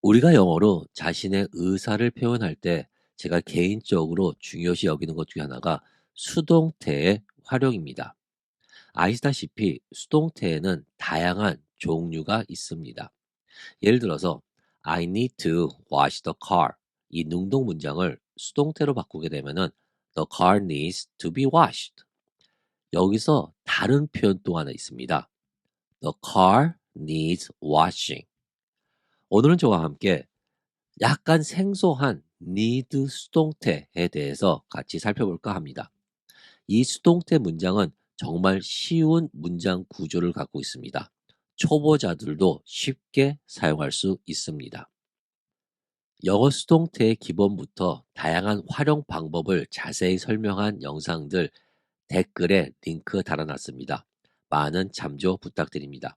우리가 영어로 자신의 의사를 표현할 때 제가 개인적으로 중요시 여기는 것 중에 하나가 수동태의 활용입니다. 아시다시피 수동태에는 다양한 종류가 있습니다. 예를 들어서 I need to wash the car 이 능동 문장을 수동태로 바꾸게 되면은 The car needs to be washed. 여기서 다른 표현 또 하나 있습니다. The car needs washing. 오늘은 저와 함께 약간 생소한 need 수동태에 대해서 같이 살펴볼까 합니다. 이 수동태 문장은 정말 쉬운 문장 구조를 갖고 있습니다. 초보자들도 쉽게 사용할 수 있습니다. 영어 수동태의 기본부터 다양한 활용 방법을 자세히 설명한 영상들 댓글에 링크 달아놨습니다. 많은 참조 부탁드립니다.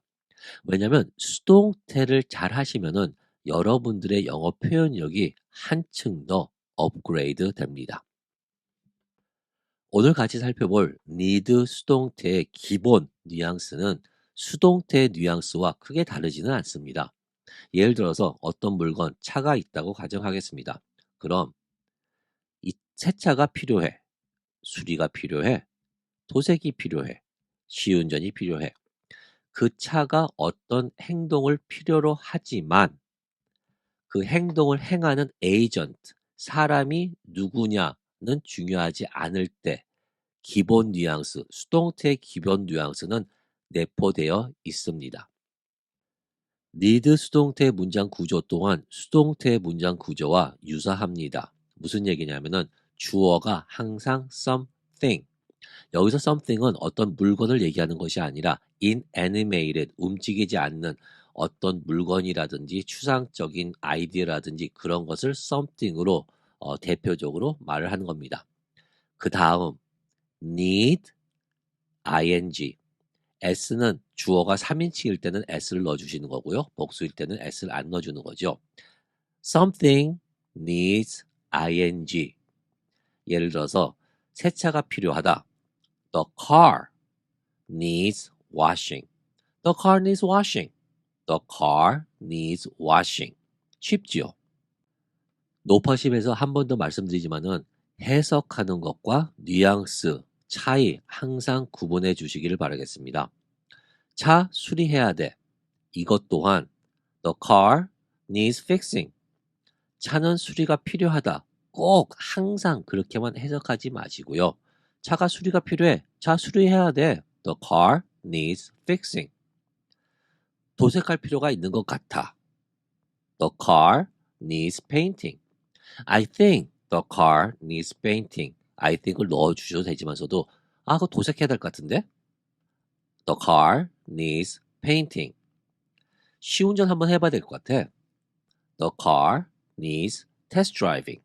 왜냐하면 수동태를 잘 하시면은 여러분들의 영어 표현력이 한층 더 업그레이드 됩니다. 오늘 같이 살펴볼 need 수동태의 기본 뉘앙스는 수동태의 뉘앙스와 크게 다르지는 않습니다. 예를 들어서 어떤 물건, 차가 있다고 가정하겠습니다. 그럼 이 세차가 필요해. 수리가 필요해. 도색이 필요해. 시운전이 필요해. 그 차가 어떤 행동을 필요로 하지만 그 행동을 행하는 에이전트, 사람이 누구냐는 중요하지 않을 때 기본 뉘앙스, 수동태의 기본 뉘앙스는 내포되어 있습니다. need 수동태 문장 구조 또한 수동태 문장 구조와 유사합니다. 무슨 얘기냐면은 주어가 항상 something. 여기서 something은 어떤 물건을 얘기하는 것이 아니라 inanimated, 움직이지 않는 어떤 물건이라든지 추상적인 아이디어라든지 그런 것을 something으로 어, 대표적으로 말을 하는 겁니다. 그 다음 need, ing. s는 주어가 3인칭일 때는 s를 넣어주시는 거고요. 복수일 때는 s를 안 넣어주는 거죠. something needs ing. 예를 들어서 세차가 필요하다. The car needs washing. The car needs washing. The car needs washing. 쉽지요? 노퍼십에서 한 번 더 말씀드리지만은 해석하는 것과 뉘앙스, 차이 항상 구분해 주시기를 바라겠습니다. 차 수리해야 돼. 이것 또한 The car needs fixing. 차는 수리가 필요하다. 꼭 항상 그렇게만 해석하지 마시고요. 차가 수리가 필요해. 차 수리해야 돼. The car needs fixing. 도색할 필요가 있는 것 같아. The car needs painting. I think the car needs painting. I think을 넣어주셔도 되지만서도 아, 그거 도색해야 될 것 같은데? The car needs painting. 시운전 한번 해봐야 될 것 같아. The car needs test driving.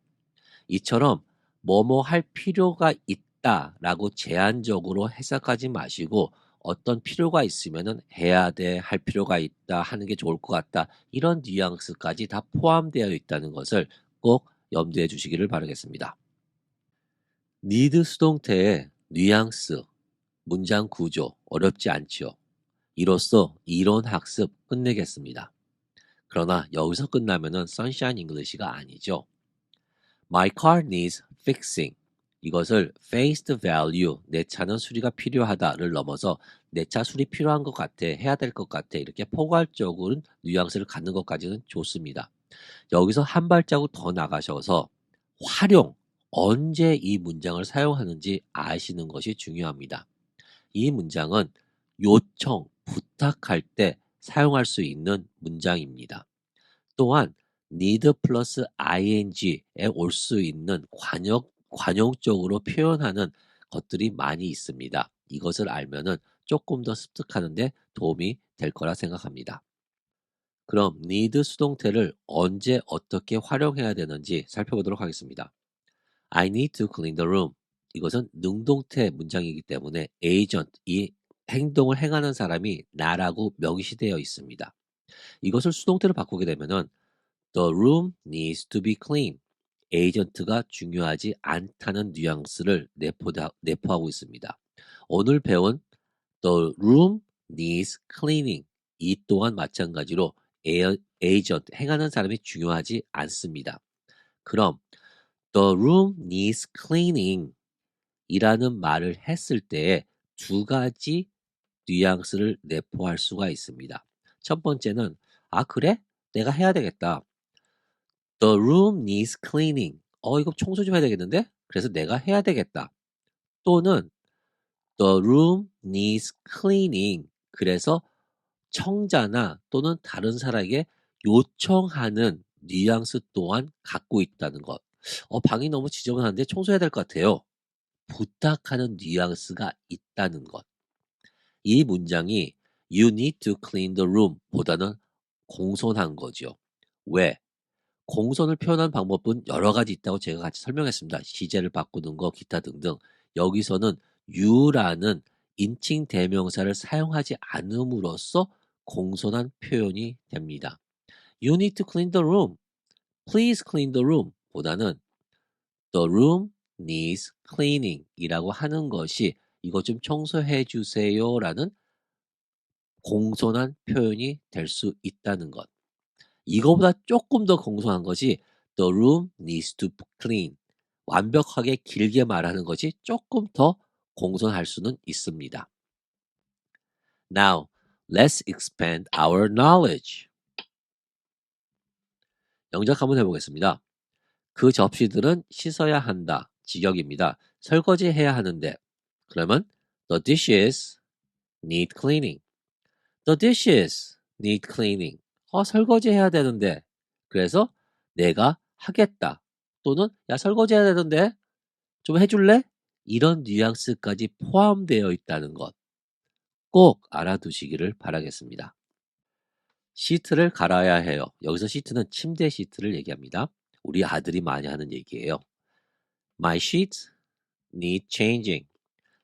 이처럼 뭐뭐 할 필요가 있다 라고 제한적으로 해석하지 마시고 어떤 필요가 있으면은 해야 돼, 할 필요가 있다, 하는 게 좋을 것 같다. 이런 뉘앙스까지 다 포함되어 있다는 것을 꼭 염두에 주시기를 바라겠습니다. need 수동태의 뉘앙스, 문장 구조 어렵지 않지요. 이로써 이론 학습 끝내겠습니다. 그러나 여기서 끝나면은 sunshine English가 아니죠. My car needs fixing. 이것을 face value, 내 차는 수리가 필요하다를 넘어서 내 차 수리 필요한 것 같아, 해야 될 것 같아 이렇게 포괄적으로 뉘앙스를 갖는 것까지는 좋습니다. 여기서 한 발자국 더 나가셔서 활용, 언제 이 문장을 사용하는지 아시는 것이 중요합니다. 이 문장은 요청, 부탁할 때 사용할 수 있는 문장입니다. 또한 need 플러스 ing에 올 수 있는 관용, 관용적으로 표현하는 것들이 많이 있습니다. 이것을 알면은 조금 더 습득하는데 도움이 될 거라 생각합니다. 그럼 need 수동태를 언제 어떻게 활용해야 되는지 살펴보도록 하겠습니다. I need to clean the room. 이것은 능동태 문장이기 때문에 agent, 이 행동을 행하는 사람이 나라고 명시되어 있습니다. 이것을 수동태로 바꾸게 되면은 The room needs to be clean. 에이전트가 중요하지 않다는 뉘앙스를 내포다, 내포하고 있습니다. 오늘 배운 The room needs cleaning. 이 또한 마찬가지로 agent, 행하는 사람이 중요하지 않습니다. 그럼 the room needs cleaning 이라는 말을 했을 때 두 가지 뉘앙스를 내포할 수가 있습니다. 첫 번째는 아 그래? 내가 해야 되겠다. The room needs cleaning. 어 이거 청소 좀 해야 되겠는데? 그래서 내가 해야 되겠다. 또는 The room needs cleaning. 그래서 청자나 또는 다른 사람에게 요청하는 뉘앙스 또한 갖고 있다는 것. 어, 방이 너무 지저분한데 청소해야 될 것 같아요. 부탁하는 뉘앙스가 있다는 것. 이 문장이 You need to clean the room 보다는 공손한 거죠. 왜? 공손을 표현한 방법은 여러 가지 있다고 제가 같이 설명했습니다. 시제를 바꾸는 거, 기타 등등. 여기서는 you라는 인칭 대명사를 사용하지 않음으로써 공손한 표현이 됩니다. You need to clean the room. Please clean the room 보다는 The room needs cleaning 이라고 하는 것이 이것 좀 청소해 주세요 라는 공손한 표현이 될 수 있다는 것. 이거보다 조금 더 공손한 것이 The room needs to be clean. 완벽하게 길게 말하는 것이 조금 더 공손할 수는 있습니다. Now, let's expand our knowledge. 영작 한번 해보겠습니다. 그 접시들은 씻어야 한다. 직역입니다. 설거지 해야 하는데. 그러면 the dishes need cleaning. The dishes need cleaning. 어, 설거지 해야 되는데. 그래서 내가 하겠다. 또는 야 설거지 해야 되는데 좀 해줄래? 이런 뉘앙스까지 포함되어 있다는 것. 꼭 알아두시기를 바라겠습니다. 시트를 갈아야 해요. 여기서 시트는 침대 시트를 얘기합니다. 우리 아들이 많이 하는 얘기예요. My sheets need changing.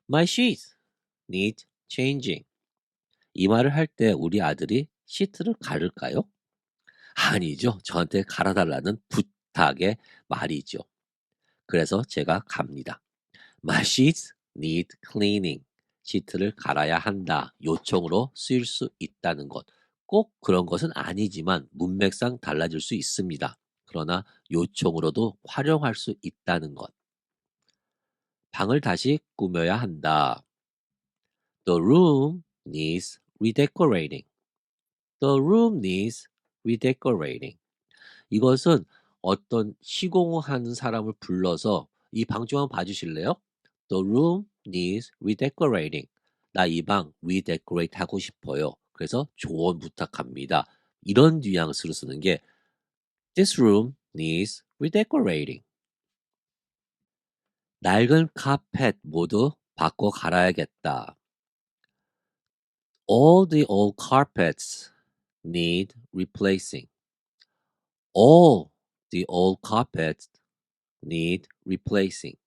My sheets need changing. 이 말을 할 때 우리 아들이 시트를 가를까요? 아니죠. 저한테 갈아달라는 부탁의 말이죠. 그래서 제가 갑니다. My sheets need cleaning. 시트를 갈아야 한다. 요청으로 쓰일 수 있다는 것. 꼭 그런 것은 아니지만 문맥상 달라질 수 있습니다. 그러나 요청으로도 활용할 수 있다는 것. 방을 다시 꾸며야 한다. The room needs redecorating. The room needs redecorating. 이것은 어떤 시공하는 사람을 불러서 이 방 좀 한번 봐주실래요? The room needs redecorating. 나 이 방 redecorate 하고 싶어요. 그래서 조언 부탁합니다. 이런 뉘앙스로 쓰는 게 This room needs redecorating. 낡은 카펫 모두 바꿔 갈아야겠다. All the old carpets need replacing. All the old carpets need replacing.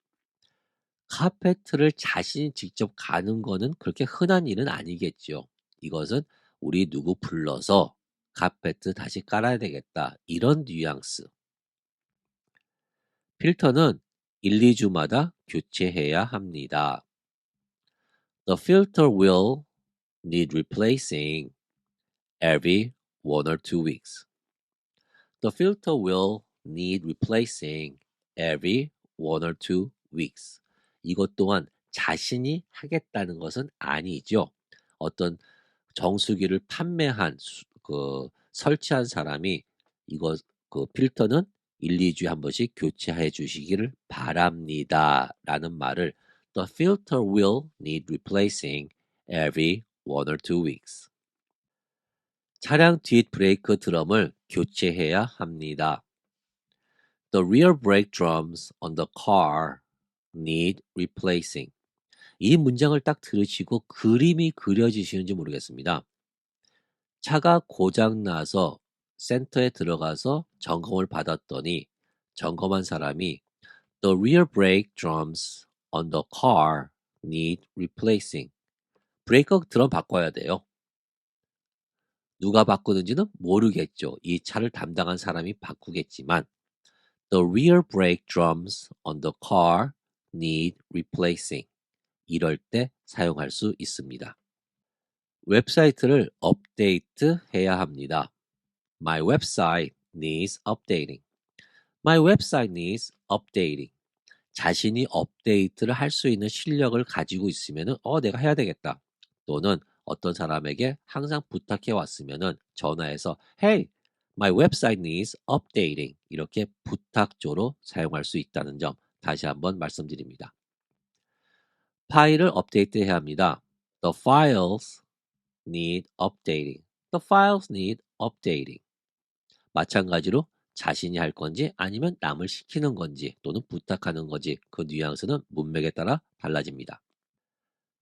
카페트를 자신이 직접 가는 거는 그렇게 흔한 일은 아니겠죠. 이것은 우리 누구 불러서 카페트 다시 깔아야 되겠다. 이런 뉘앙스. 필터는 1, 2주마다 교체해야 합니다. The filter will need replacing every one or two weeks. The filter will need replacing every one or two weeks. 이것 또한 자신이 하겠다는 것은 아니죠. 어떤 정수기를 판매한 수- 그 설치한 사람이 이거 그 필터는 1, 2주에 한 번씩 교체해 주시기를 바랍니다. 라는 말을 The filter will need replacing every one or two weeks. 차량 뒷 브레이크 드럼을 교체해야 합니다. The rear brake drums on the car need replacing. 이 문장을 딱 들으시고 그림이 그려지시는지 모르겠습니다. 차가 고장나서 센터에 들어가서 점검을 받았더니 점검한 사람이 The rear brake drums on the car need replacing. 브레이크 드럼 바꿔야 돼요. 누가 바꾸는지는 모르겠죠. 이 차를 담당한 사람이 바꾸겠지만 The rear brake drums on the car need replacing. 이럴 때 사용할 수 있습니다. 웹사이트를 업데이트 해야 합니다. My website needs updating. My website needs updating. 자신이 업데이트를 할 수 있는 실력을 가지고 있으면은 어 내가 해야 되겠다. 또는 어떤 사람에게 항상 부탁해 왔으면은 전화해서 Hey, my website needs updating. 이렇게 부탁조로 사용할 수 있다는 점 다시 한번 말씀드립니다. 파일을 업데이트해야 합니다. The files need updating. The files need updating. 마찬가지로 자신이 할 건지 아니면 남을 시키는 건지 또는 부탁하는 건지 그 뉘앙스는 문맥에 따라 달라집니다.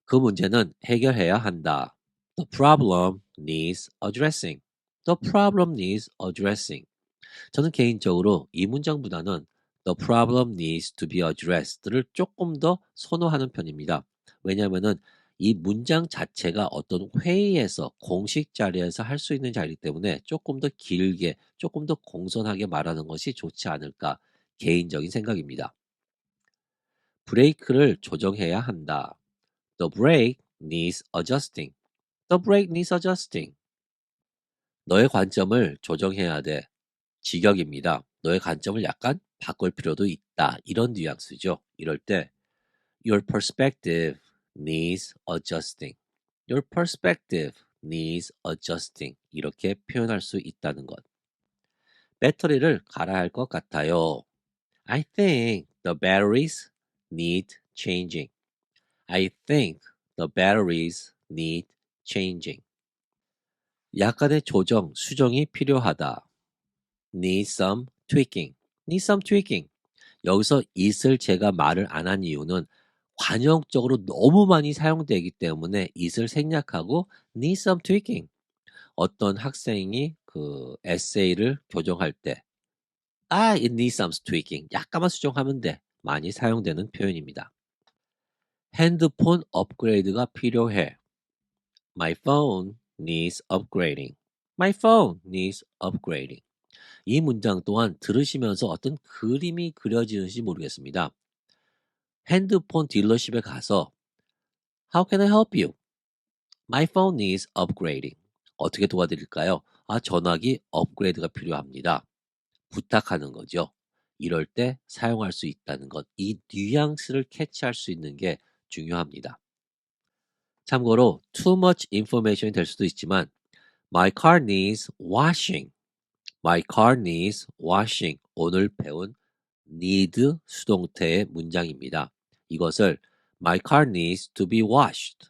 그 문제는 해결해야 한다. The problem needs addressing. The problem needs addressing. 저는 개인적으로 이 문장보다는 The problem needs to be addressed를 조금 더 선호하는 편입니다. 왜냐하면은 이 문장 자체가 어떤 회의에서 공식 자리에서 할 수 있는 자리이기 때문에 조금 더 길게 조금 더 공손하게 말하는 것이 좋지 않을까 개인적인 생각입니다. 브레이크를 조정해야 한다. The brake needs adjusting. The brake needs adjusting. 너의 관점을 조정해야 돼. 직역입니다. 너의 관점을 약간 바꿀 필요도 있다. 이런 뉘앙스죠. 이럴 때 Your perspective needs adjusting. Your perspective needs adjusting. 이렇게 표현할 수 있다는 것. 배터리를 갈아야 할 것 같아요. I think the batteries need changing. I think the batteries need changing. 약간의 조정, 수정이 필요하다. need some tweaking. need some tweaking. 여기서 it을 제가 말을 안 한 이유는 관용적으로 너무 많이 사용되기 때문에 it을 생략하고 need some tweaking. 어떤 학생이 그 에세이를 교정할 때 아, it needs some tweaking. 약간만 수정하면 돼. 많이 사용되는 표현입니다. 핸드폰 업그레이드가 필요해. My phone needs upgrading. My phone needs upgrading. 이 문장 또한 들으시면서 어떤 그림이 그려지는지 모르겠습니다. 핸드폰 딜러십에 가서 How can I help you? My phone needs upgrading. 어떻게 도와드릴까요? 아, 전화기 업그레이드가 필요합니다. 부탁하는 거죠. 이럴 때 사용할 수 있다는 것, 이 뉘앙스를 캐치할 수 있는 게 중요합니다. 참고로 too much information이 될 수도 있지만 My car needs washing. My car needs washing. 오늘 배운 need 수동태의 문장입니다. 이것을 My car needs to be washed.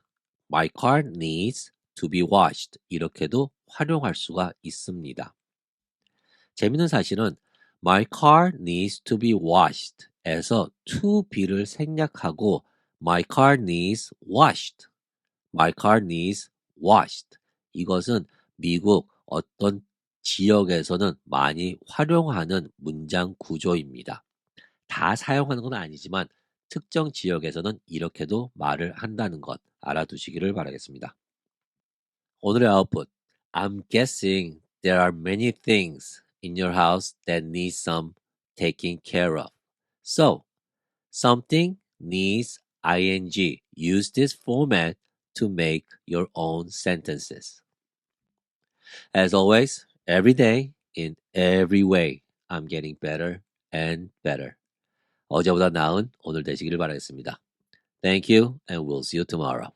My car needs to be washed. 이렇게도 활용할 수가 있습니다. 재밌는 사실은 My car needs to be washed 에서 to be를 생략하고 My car needs washed. My car needs washed. 이것은 미국 어떤 지역에서는 많이 활용하는 문장 구조입니다. 다 사용하는 건 아니지만 특정 지역에서는 이렇게도 말을 한다는 것 알아두시기를 바라겠습니다. 오늘의 아웃풋. I'm guessing there are many things in your house that need some taking care of. So, something needs ing. Use this format to make your own sentences. As always, every day, in every way, I'm getting better and better. 어제보다 나은 오늘 되시기를 바라겠습니다. Thank you and we'll see you tomorrow.